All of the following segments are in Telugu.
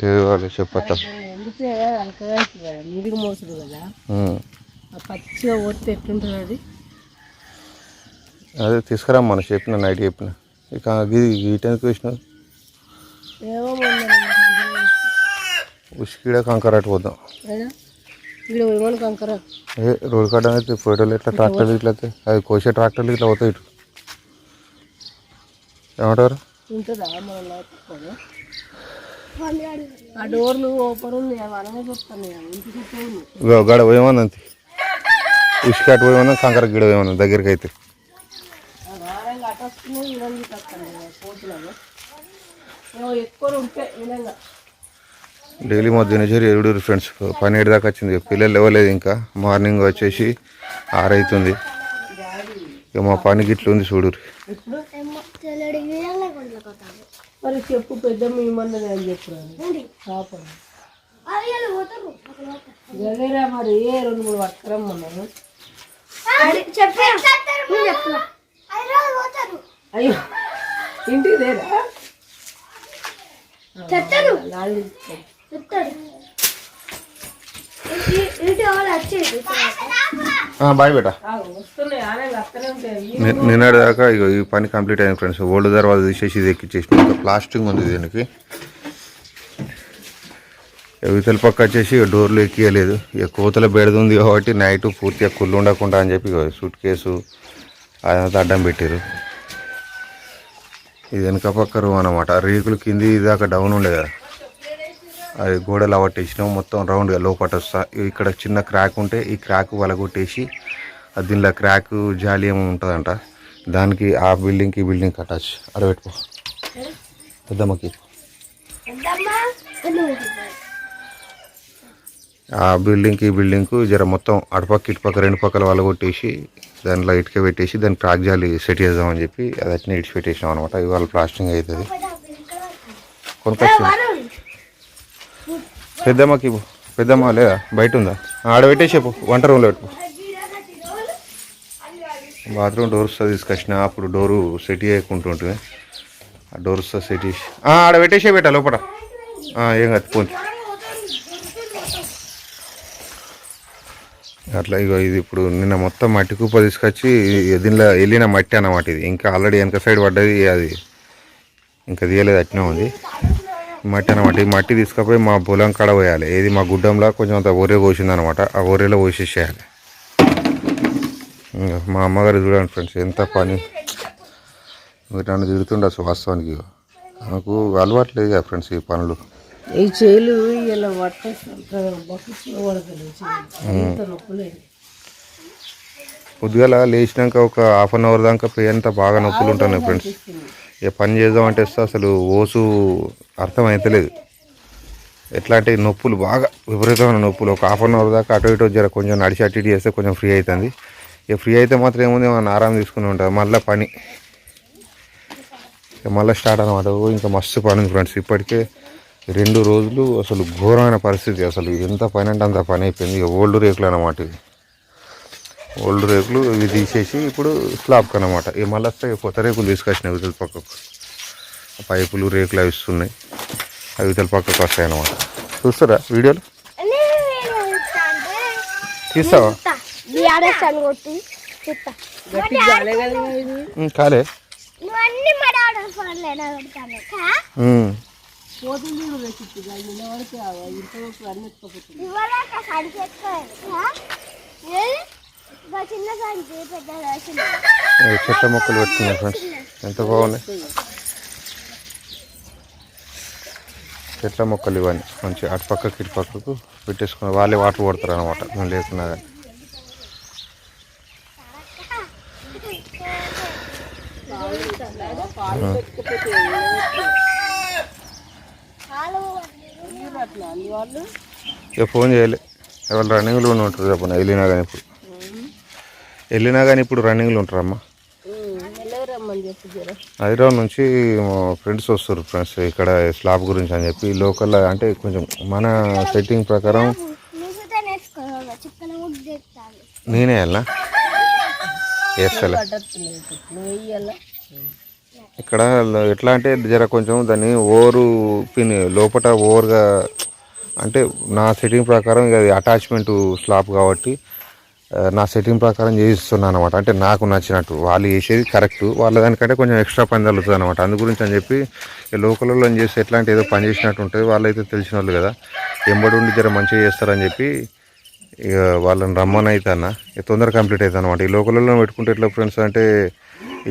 తెలియాలి చెప్పత్త ఎందుకు అలకగా నీడికి మోసుడు కదా. ఆ పచ్చిగా పోతే ఎట్లుంటుంది అది? అదే తీసుకురమ్మను చెప్పిన నైట్ చెప్పిన. ఇక వీటెందుకు వేసిన. ఏమో ఉసికిడ కంకర అటు పోదాం. అయినా? ఇక్కడ ఏమని కంకర. ఏ రోడ్ కాడ అయితే ఫోటోలు ఇట్లా ట్రాక్టర్లు ఇట్లా వస్తాయి. అది కోసే ట్రాక్టర్లు ఇట్లా పోతాయి ఇటు. ఏమంటారు? ఉంటుందా? మన లేకపోతే? ఆ డోర్లు ఓపెన్ ఉంది ఇంటి చుట్టూ గడ పోయేమన్నా అంతే. ఉసికి అటు పోయేమన్నా కంకర గిడ పోయేమన్నా దగ్గరికి అయితే డైలీ మా దినచర్య ఎరుడు ఫ్రెండ్స్ పన్నెండు దాకా వచ్చింది. పిల్లలు లేవలేదు ఇంకా. మార్నింగ్ వచ్చేసి ఆరైతుంది. ఇక మా పని గిట్ల ఉంది చూడు మరి చెప్పు పెద్ద మేమన్నది అని చెప్పురాను పాపం. గలేరా మరి ఏ రెండు మూడు పట్టుకురమ్మన్నారు అయ్యో ఇంటికి నాలుగు బాయ్ బేటా. నిన్నటి దాకా ఇగో ఈ పని కంప్లీట్ అయింది ఫ్రెండ్స్. ఓల్డ్ దర్వాజా తీసేసి ఇది ఎక్కిచ్చేసి ఇంకా ప్లాస్టింగ్ ఉంది దీనికి. ఇవతల పక్క వచ్చేసి ఇక డోర్లు ఎక్కియలేదు. ఇక కోతల బెడద ఉంది కాబట్టి నైట్ పూర్తిగా కుళ్ళు ఉండకుండా అని చెప్పి సూట్ కేసు అదంతా అడ్డం పెట్టారు ఇది వెనక పక్క రూమ్ అనమాట రేకులు కింది దాకా డౌన్ ఉండే కదా. అది గోడలు అవట్టేసినాం. మొత్తం రౌండ్గా లోపట ఇక్కడ చిన్న క్రాక్ ఉంటే ఈ క్రాక్ వలగొట్టేసి దీనిలో క్రాక్ జాలి ఏమో ఉంటుందంట. దానికి ఆ బిల్డింగ్కి ఈ బిల్డింగ్కి అటాచ్ అడబెట్టుకో పెద్దమ్మకి. ఆ బిల్డింగ్కి ఈ బిల్డింగ్కు జర మొత్తం అటుపక్క ఇటుపక్క రెండు పక్కల వలగొట్టేసి దాంట్లో ఇటుక పెట్టేసి దాన్ని ట్రాక్ జాలి సెట్ చేద్దామని చెప్పి అది అట్నే ఇడిచి పెట్టేసినాం అనమాట ఇవాళ ప్లాస్టింగ్ అవుతుంది. కొనుకొచ్చింది పెద్దమ్మకి పెద్దమ్మ లేదా? బయట ఉందా ఆడ పెట్టేసి వంట రూమ్లో పెట్టు. బాత్రూమ్ డోర్స్ తీసుకొచ్చిన. అప్పుడు డోరు సెట్ చేయకుంటుంటుంది ఆ డోర్స్ సెట్ చేసి. ఆడ పెట్టేసే పెట్ట లోపల. ఏం కాదు పోనీ అట్లా ఇగో ఇది ఇప్పుడు నిన్న మొత్తం మట్టి కుప్ప తీసుకొచ్చి దీనిలో వెళ్ళిన మట్టి అన్నమాట ఇది. ఇంకా ఆల్రెడీ వెనక సైడ్ పడ్డది అది ఇంకా తీయలేదు అట్నే ఉంది. మట్టి అనమాట ఈ మట్టి తీసుకపోయి మా పొలం కాడ పోయాలి. ఏది మా గుడ్డంలో కొంచెం అంత ఒరే పోసింది అనమాట ఆ ఒరేలో పోసేసేయాలి. ఇంకా మా అమ్మగారు చూడండి ఫ్రెండ్స్ ఎంత పని. నన్ను తిడుతుండొచ్చు వాస్తవానికి. నాకు అలవాటు లేదు కదా ఫ్రెండ్స్ ఈ పనులు. ఈ చేలు ఇలా పొద్దుగాల లేచినాక ఒక హాఫ్ అన్ అవర్ దాకా అంతా బాగా నొప్పులు ఉంటున్నాయి ఫ్రెండ్స్. ఇక పని చేద్దామంటే వస్తే అసలు ఓసు అర్థమవుతలేదు ఎట్లా అంటే నొప్పులు బాగా విపరీతమైన నొప్పులు. ఒక హాఫ్ అన్ అవర్ దాకా అటు ఇటు జర కొంచెం నడిచి అటు ఇటు చేస్తే కొంచెం ఫ్రీ అవుతుంది ఇక ఫ్రీ అయితే మాత్రం ఏముంది మనం ఆరాం తీసుకుని ఉంటుంది మళ్ళీ పని. ఇక మళ్ళీ స్టార్ట్ అనమాట ఓ ఇంకా మస్తు పని ఉంది ఫ్రెండ్స్. ఇప్పటికే రెండు రోజులు అసలు ఘోరమైన పరిస్థితి. అసలు ఎంత పని అంటే అంత పని అయిపోయింది. ఇక ఓల్డ్ రేకులు అనమాట ఇది ఓల్డ్ రేకులు ఇవి తీసేసి ఇప్పుడు స్లాబ్కి అనమాట ఈ మళ్ళీ వస్తే కొత్త రేకులు తీసుకొచ్చినాయి వితల పక్కకు. పైపులు రేకులు అవి ఇస్తున్నాయి అవి వితల పక్కకు వస్తాయి అనమాట చూస్తారా వీడియోలు? తీస్తావా? కాలే. పోతుంది చెట్ల మొక్కలు పెట్టుకున్నాయి ఫ్రెండ్స్. ఎంత బాగున్నాయి? చెట్ల మొక్కలు ఇవన్నీ మంచి అటు పక్కకి ఇటు పక్కకు పెట్టేసుకుని వాళ్ళే వాటర్ కొడతారు అనమాట మేము లేకున్నా కానీ ఇక ఫోన్ చేయలే. ఎవరు రన్నింగ్లో ఉంటారు చెప్పండి. వెళ్ళినా కానీ ఇప్పుడు. వెళ్ళినా కానీ ఇప్పుడు రన్నింగ్లో ఉంటారమ్మా. హైదరాబాద్ నుంచి ఫ్రెండ్స్ వస్తారు ఫ్రెండ్స్ ఇక్కడ స్లాబ్ గురించి అని చెప్పి లోకల్ అంటే కొంచెం మన సెట్టింగ్ ప్రకారం నేనే వెళ్ళా వేస్తలే. ఇక్కడ ఎట్లా అంటే జర కొంచెం దాన్ని ఓవరు పిన్ లోపల ఓవర్గా అంటే నా సెట్టింగ్ ప్రకారం ఇక అది అటాచ్మెంట్ స్లాబ్ కాబట్టి నా సెట్టింగ్ ప్రకారం చేయిస్తున్నాను అనమాట అంటే నాకు నచ్చినట్టు. వాళ్ళు చేసేది కరెక్ట్ వాళ్ళ దానికంటే కొంచెం ఎక్స్ట్రా పని జరుగుతుంది అనమాట అందు గురించి అని చెప్పి ఈ లోకల్లో చేస్తే ఎట్లాంటి ఏదో పని చేసినట్టు ఉంటుంది. వాళ్ళైతే తెలిసిన వాళ్ళు కదా. ఎంబడి ఉండి జర మంచిగా చేస్తారని చెప్పి ఇక వాళ్ళని రమ్మని అయితే అన్న. తొందరగా కంప్లీట్ అవుతుంది అనమాట ఈ లోకల్లో పెట్టుకుంటే ఎట్లా ఫ్రెండ్స్ అంటే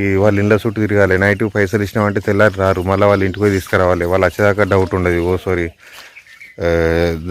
ఈ వాళ్ళ ఇంట్లో చుట్టూ తిరగాలి. నైట్ పైసలు ఇచ్చినామంటే తెల్లారి రారు. మళ్ళీ వాళ్ళ ఇంటికి పోయి తీసుకురావాలి. వాళ్ళు వచ్చేదాకా డౌట్ ఉండదు. ఓ సారీ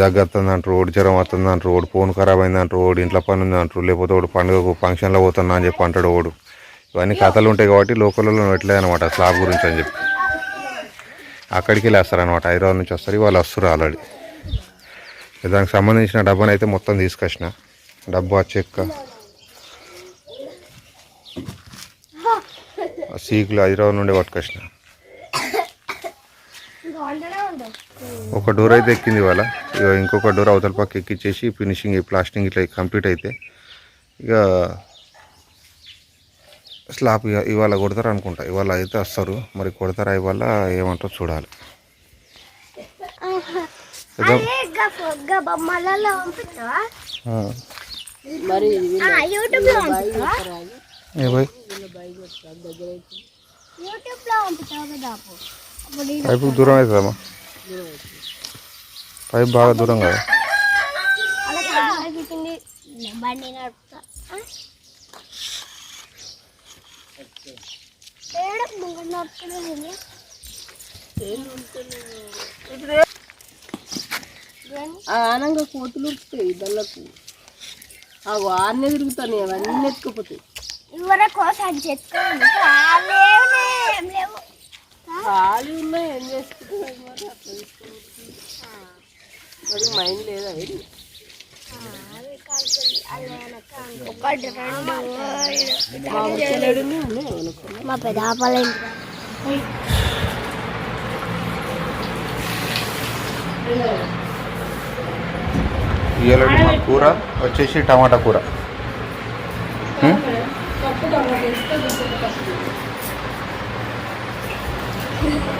దగ్గు వస్తుంది అంటారు ఓడి జ్వరం వస్తుంది అంటారు ఓడి ఫోన్ ఖరాబ్ అయింది అంటారు ఓడి ఇంట్లో పని ఉంది అంటారు లేకపోతే ఓడి పండుగకు ఫంక్షన్లో పోతున్నా అని చెప్పి అంటాడు ఓడు ఇవన్నీ కథలు ఉంటాయి కాబట్టి లోకల్లో పెట్టలేదు అనమాట స్లాబ్ గురించి అని చెప్పి. అక్కడికి వెళ్ళేస్తారనమాట హైదరాబాద్ నుంచి వస్తారు వాళ్ళు వస్తారు ఆల్రెడీ. దానికి సంబంధించిన డబ్బాని అయితే మొత్తం తీసుకొచ్చిన. డబ్బా చెక్క. సీకులు హైదరాబాద్ నుండి పట్టుకొచ్చిన. ఒక డోర్ అయితే ఎక్కింది ఇవాళ. ఇక ఇంకొక డోర్ అవతల పక్క ఎక్కిచ్చేసి ఫినిషింగ్ ప్లాస్టింగ్ ఇట్లా కంప్లీట్ అయితే ఇక స్లాబ్ ఇక ఇవాళ కొడతారు అనుకుంటా. ఇవాళ అయితే వస్తారు మరి కొడతారా ఇవాళ? ఏమంటారో చూడాలి. దూరం అవుతుందమ్మా. పైప్ బాగా దూరం కదా. ఆనంగా కోతులు ఉరుకుతాయి దళ్ళకు ఆ వారినే తిరుగుతాయి అవన్నీ ఎత్తుకుపోతాయి. ఇవరకు ఏం లేవు ఖాళీ ఉన్నాయి ఏం చేసుకుంటున్నాయి మరి? అట్లా తీసుకోవచ్చు మరి మైండ్ లేదా ఇది ఒకటి రెండు మా పెదాపాల ఇవాళ మా కూర వచ్చేసి టమాటా కూర.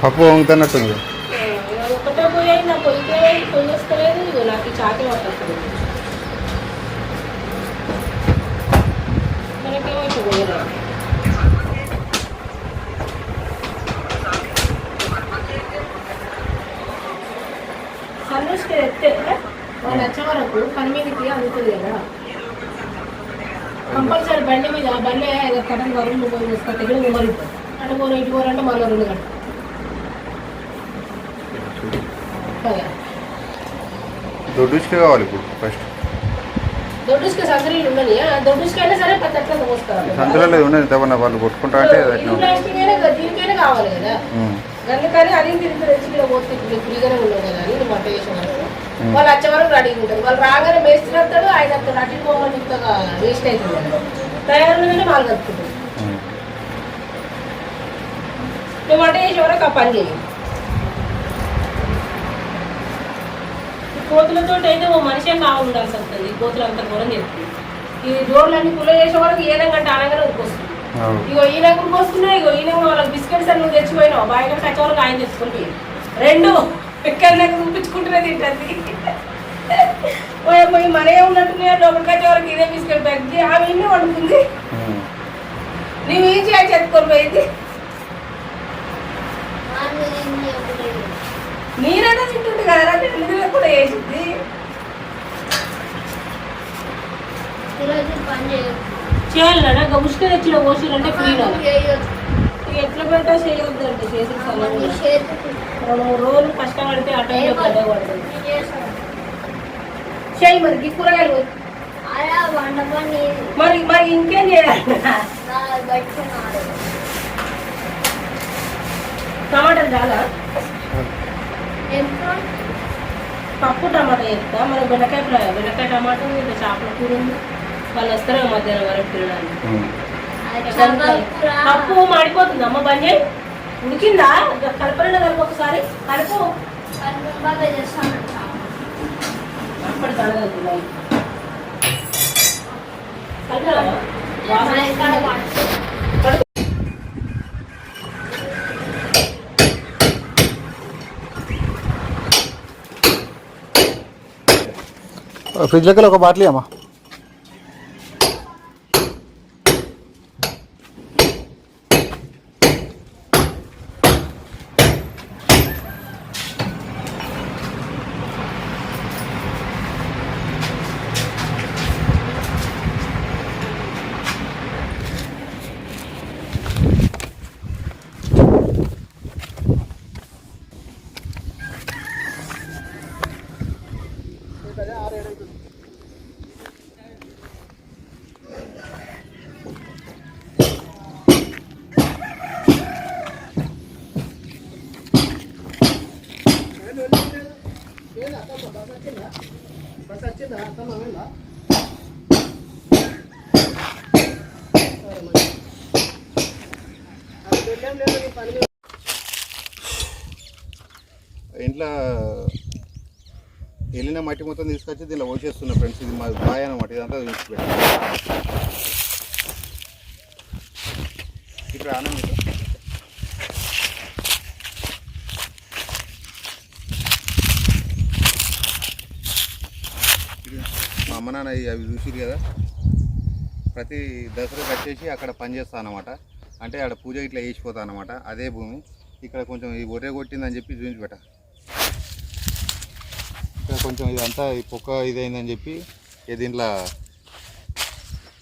పప్పు వంగుతున్నట్టుంది ఒకటే పోయి నా పొయ్యితే పొయ్యి నాకు చాకే పట్టలేదు మనకేమో ఇట్లా పోయలేదు ఎత్తే వాళ్ళు వచ్చే వరకు పని మీదకి అందుతుంది కదా కంపల్సరీ బండి మీద బండి ఏదో కటన్ వరుణ్ పోయి వస్తా దగ్గర అటు పోరు ఇటు పోరంటే మళ్ళీ రెండు గంటలు కదా దొడ్డుకే కావాలి ఇప్పుడు ఫస్ట్ దొడ్డుస్కి సంకరీలు ఉండని దొడ్డుస్కి అయినా సరే పెద్ద ఎట్లా పోస్తారు. సంతలో ఉండదు తప్ప వాళ్ళు కొట్టుకుంటా అంటే కావాలి. అందుకని అది తెచ్చి ఇలా పోతే ఇప్పుడు ఫ్రీగానే ఉండవు కదా అని వంట చేసిన వాళ్ళు వచ్చే వరకు రెడీగా ఉంటారు. వాళ్ళు రాగానే మేస్త్రి వస్తాడు ఆయన వస్తాడు అటు ఇటు పోమని ఇంతగా వేస్ట్ అవుతుంది కదా. తయారుగానే వాళ్ళు కలుపుకుంటారు ఉం. మేము వంట చేసే వరకు ఆ పని చేయం. కోతులతో అయితే ఓ మనిషి కావాలి ఉండాల్సి వస్తుంది ఈ కోతులు అంత ఘోరం చేస్తుంది. ఈ డోర్లన్నీ కుల చేసే వరకు ఏదంటే అనగానే ఉరికొస్తుంది. ఇగో ఈయన ఉరికొస్తున్నాయి ఇగో ఈయన వాళ్ళకి బిస్కెట్స్ అని నువ్వు తెచ్చిపోయినావు. బాగా వచ్చే వాళ్ళకి ఆయన తెచ్చుకొని పోయి. రెండు ఎక్కడ చూపించుకుంటూనే తింటుంది. పోయి పోయి మనే ఉన్నట్టున్నాయి. లోపలికి వచ్చే వరకు ఇదే బిస్కెట్ ప్యాక్ ఆమె ఇన్నే వండుతుంది ఉం. నీవు ఏం చేయాలి చెప్పుకొని పోయింది. నీరైనా తింటుంది కదా నిద్ర కూడా వేసింది. తెచ్చిన పోసిరంటే ఫ్రీ ఎట్లా పెట్టా చేయొద్దు అంటే చేసిన రెండు మూడు రోజులు కష్టపడితే అటు గడ్డ పడుతుంది చేయి మరి ఈ కూరగాయలు మరి మరి ఇంకేం చేయాలి? టమాటాలు చాలా? పప్పు టమాటా చేస్తా మన బెండకాయ ఫ్రై బెండకాయ టమాటా ఇంకా చేపల కూర ఉంది. వాళ్ళు వస్తారు మధ్యాహ్నం వరకు తినడానికి. పప్పు మాడిపోతుంది. అమ్మ బంద్ చేయి ఉడికిందా కలపరండి ఫ్రిడ్జ్లోకి ఒక బాటిల్ అమ్మా ఇంట్లో వెళ్ళిన మట్టి మొత్తం తీసుకొచ్చి దీనిలో పోసేస్తున్నా ఫ్రెండ్స్. ఇది మా బాయ్ అనమాట ఇదంతా చూసిపెట్టి ఇక్కడ ఆనందం మా అమ్మ నాన్న ఇవి- అవి చూసిరు కదా. ప్రతి దసరాకి వచ్చేసి అక్కడ పని అనమాట అంటే ఆడ పూజ ఇట్లా వేసిపోతా అనమాట అదే భూమి. ఇక్కడ కొంచెం ఈ ఒరే కొట్టిందని చెప్పి చూపించిపెట్ట ఇక్కడ కొంచెం ఇదంతా ఈ పొక్క ఇదైందని చెప్పి దీంట్లో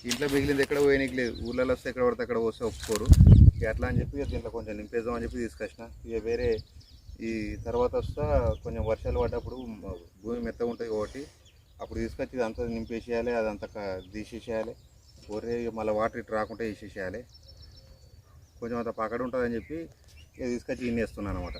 ఇంట్లో మిగిలింది ఎక్కడ పోయినకి లేదు. ఊళ్ళలో వస్తే ఎక్కడ పడితే అక్కడ వస్తే ఒప్పుకోరు. ఇక అట్లా అని చెప్పి దీంట్లో కొంచెం నింపేద్దాం అని చెప్పి తీసుకొచ్చిన. ఇక వేరే ఈ తర్వాత వస్తా కొంచెం వర్షాలు పడ్డప్పుడు భూమి మెత్తగా ఉంటుంది కాబట్టి అప్పుడు తీసుకొచ్చి ఇదంతా నింపేసేయాలి అదంతా క- తీసేసేయాలి. ఒరే మళ్ళీ వాటర్ ఇటు రాకుండా వేసేసేయాలి కొంచెం అంత పక్కడ ఉంటుందని చెప్పి తీసుకొచ్చి ఇన్నేస్తున్నాను అనమాట